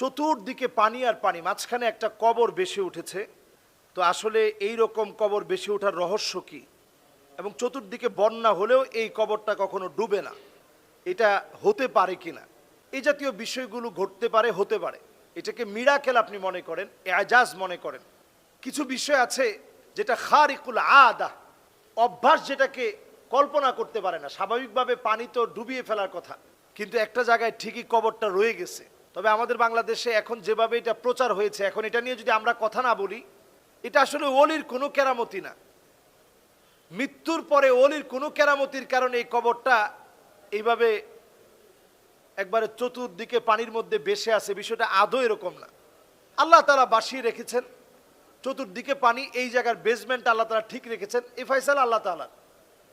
চতুর্দিকে পানি আর পানি, মাঝখানে একটা কবর বেশি উঠেছে। তো আসলে এই রকম কবর বেশি ওঠার রহস্য কি? এবং চতুর্দিকে বন্যা হলেও এই কবরটা কখনো ডুবে না। এটা হতে পারে কিনা? এই জাতীয় বিষয়গুলো ঘটতে পারে, হতে পারে। এটাকে মিরাকেল আপনি মনে করেন, এজাজ মনে করেন। কিছু বিষয় আছে যেটা খারিকুল আদা, অভ্যাস যেটাকে কল্পনা করতে পারে না। স্বাভাবিকভাবে পানি তো ডুবিয়ে ফেলার কথা, কিন্তু একটা জায়গায় ঠিকই কবরটা রয়ে গেছে। তবে আমাদের বাংলাদেশে এখন যেভাবে এটা প্রচার হয়েছে, এখন এটা নিয়ে যদি আমরা কথা না বলি, এটা আসলে অলির কোনো কেরামতি না। মৃত্যুর পরে অলির কোনো কেরামতির কারণে এই কবরটা এইভাবে একবারে চতুর্দিকে পানির মধ্যে বেসে আছে, বিষয়টা আদৌ এরকম না। আল্লাহ তারা বাসিয়ে রেখেছেন, চতুর্দিকে পানি, এই জায়গার বেসমেন্ট আল্লাহ তালা ঠিক রেখেছেন, এ ফাইসাল আল্লাহ তালা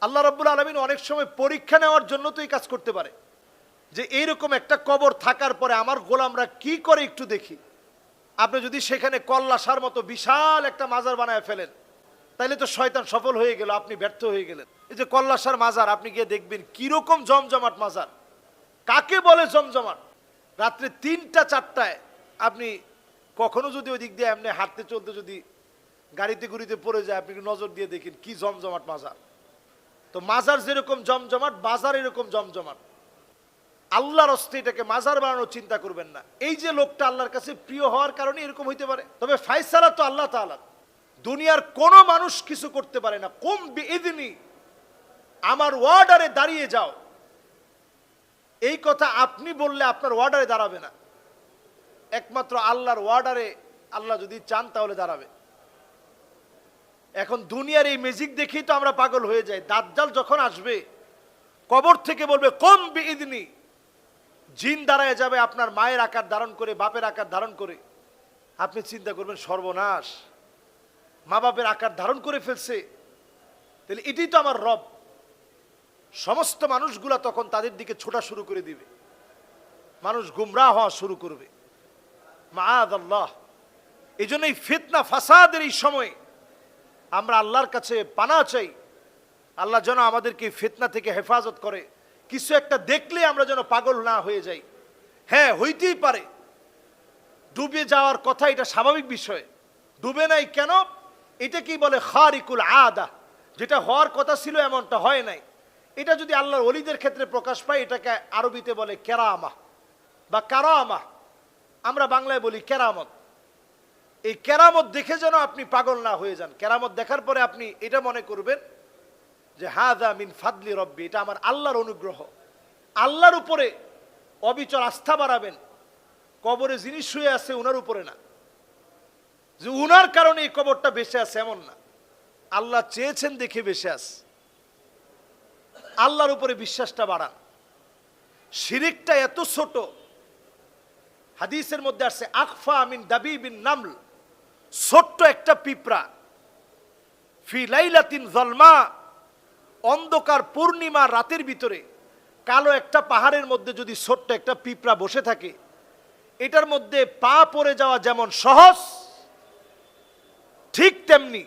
আল্লাহ রব্বুল আলমিন অনেক সময় পরীক্ষা নেওয়ার জন্য তো এই কাজ করতে পারে। যে এইরকম একটা কবর থাকার পরে আমার গোলামরা কি করে একটু দেখি? আপনি যদি সেখানে কল্লাসার মতো বিশাল একটা মাজার বানায় ফেলেন, তাইলে তো শয়তান সফল হয়ে গেল, আপনি ব্যর্থ হয়ে গেলেন। এই যে কল্লাসার মাজার, আপনি গিয়ে দেখবেন কীরকম জমজমাট মাজার। কাকে বলে জমজমাট? রাত্রে তিনটা, চারটায় আপনি কখনো যদি ওই দিক দিয়ে এমনি হাঁটতে, চলতে যদি গাড়িতে, গুড়িতে পড়ে যায়, আপনি নজর দিয়ে দেখেন কি জমজমাট মাজার। তো মাজার যেরকম জমজমাট, বাজার এরকম জমজমাট। আল্লাহর অস্তে এটাকে মাজার বানানোর চিন্তা করবেন না। এই যে লোকটা আল্লাহর কাছে প্রিয় হওয়ার কারণে এরকম হইতে পারে। তবে ফাইসালা তো আল্লাহ তাআলা দুনিয়ার কোনো মানুষ কিছু করতে পারে না। কম বেদিনী আমার ওয়ার্ডারে দাঁড়িয়ে যাও। এই কথা আপনি বললে আপনার ওয়ার্ডারে দাঁড়াবে না। একমাত্র আল্লাহর ওয়ার্ডারে আল্লাহ যদি চান তাহলে দাঁড়াবে। এখন দুনিয়ার এই ম্যাজিক দেখেই তো আমরা পাগল হয়ে যাই। দাজ্জাল যখন আসবে, কবর থেকে বলবে, কম বিদিনী জিন দাঁড়ায় যাবে আপনার মায়ের আকার ধারণ করে, বাপের আকার ধারণ করে। আপনি চিন্তা করবেন, সর্বনাশ। মা বাপের আকার ধারণ করে ফেলছে। তাহলে এটাই তো আমার রব। সমস্ত মানুষগুলা তখন তাদের দিকে ছোটা শুরু করে দিবে। মানুষ গুমরা হওয়া শুরু করবে। মাআদ আল্লাহ এই জন্য এই ফিতনা, ফাসাদের এই সময়ে আমরা আল্লাহর কাছে পানা চাই। আল্লাহ যেন আমাদেরকে ফিতনা থেকে হেফাজত করে। কিছু একটা দেখলে আমরা যেন পাগল না হয়ে যাই। হ্যাঁ হইতেই পারে। ডুবে যাওয়ার কথা এটা স্বাভাবিক বিষয়। ডুবে নাই কেন? এটা কি বলে খারিকুল আদা। যেটা হওয়ার কথা ছিল এমনটা হয় নাই। এটা যদি আল্লাহর অলিদের ক্ষেত্রে প্রকাশ পায়, এটাকে আরবিতে বলে কেরামা বা কারামা। আমরা বাংলায় বলি কেরামত। এই কেরামত দেখে যেন আপনি পাগল না হয়ে যান। কেরামত দেখার পরে আপনি এটা মনে করবেন যে হাদা মিন ফাদলি রব্বি, এটা আমার আল্লাহর অনুগ্রহ। আল্লাহর উপরে অবিচল আস্থা বাড়াবেন। কবরে যিনি শুয়ে আছে, উনার উপরে না। যে উনার কারণে এই কবরটা বেঁচে আছে এমন না। আল্লাহ চেয়েছেন দেখে বেঁচে আছে আল্লাহর উপরে বিশ্বাসটা বাড়ান। শিরিকটা এত ছোট, হাদিসের মধ্যে আসছে, আকফা আমিন দাবি বিন নামল। ছোট্ট একটা পিঁপড়া। ফি লাইলাতিন জলমা অন্ধকার পূর্ণিমা রাতের ভিতরে কালো একটা পাহাড়ের মধ্যে যদি ছোট্ট একটা পিঁপড়া বসে থাকে, এটার মধ্যে পা পড়ে যাওয়া যেমন সহজ, ঠিক তেমনি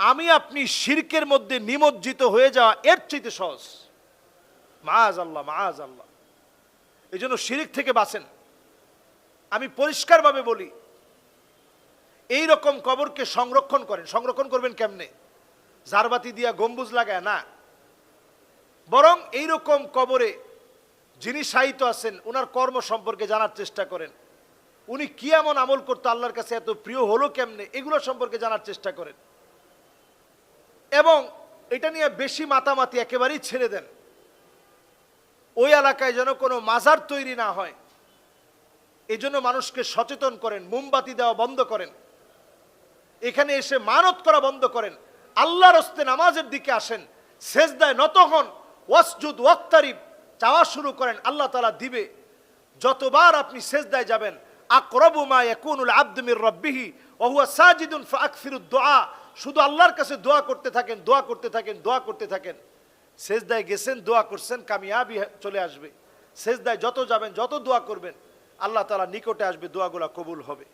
আমি আপনি শিরকের মধ্যে নিমজ্জিত হয়ে যাওয়া এর চাইতে সহজ। মাজ আল্লাহ মাজ আল্লাহ এই জন্য শিরিক থেকে বাঁচেন। আমি পরিষ্কারভাবে বলি এই রকম কবরকে সংরক্ষণ করেন। সংরক্ষণ করবেন কেমনে? জারবাতি দিয়া গম্বুজ লাগায়, না। বরং এই রকম কবরে যিনি সাহিত্য আছেন ওনার কর্ম সম্পর্কে জানার চেষ্টা করেন। উনি কি এমন আমল করতো আল্লাহর কাছে এত প্রিয় হলো কেমনে, এগুলো সম্পর্কে জানার চেষ্টা করেন। এবং এটা নিয়ে বেশি মাতামাতি একেবারেই ছেড়ে দেন। ওই এলাকায় যেন কোনো মাজার তৈরি না হয় এই জন্য মানুষকে সচেতন করেন, মোমবাতি দেওয়া বন্ধ করেন। এখানে এসে মানত করা বন্ধ করেন। আল্লাহর হস্তে নামাজের দিকে আসেন, সেজদায় নত হন, ওয়াসজুদ, ওয়াক্তারিব, চাওয়া শুরু করেন, আল্লাহ তালা দিবে। যতবার আপনি সেজদায় যাবেন, আকরবু মা ইয়াকুনুল আব্দু মির রাব্বিহি, ওয়া হুয়া সাজিদুন ফাআকসিরুদ দুআ শুধু আল্লাহর কাছে দোয়া করতে থাকেন, দোয়া করতে থাকেন, দোয়া করতে থাকেন। সেজদায় গেছেন, দোয়া করছেন, কামিয়াবি চলে আসবে। সেজদায় যত যাবেন, যত দোয়া করবেন, আল্লাহ তালা নিকটে আসবে, দোয়াগুলা কবুল হবে।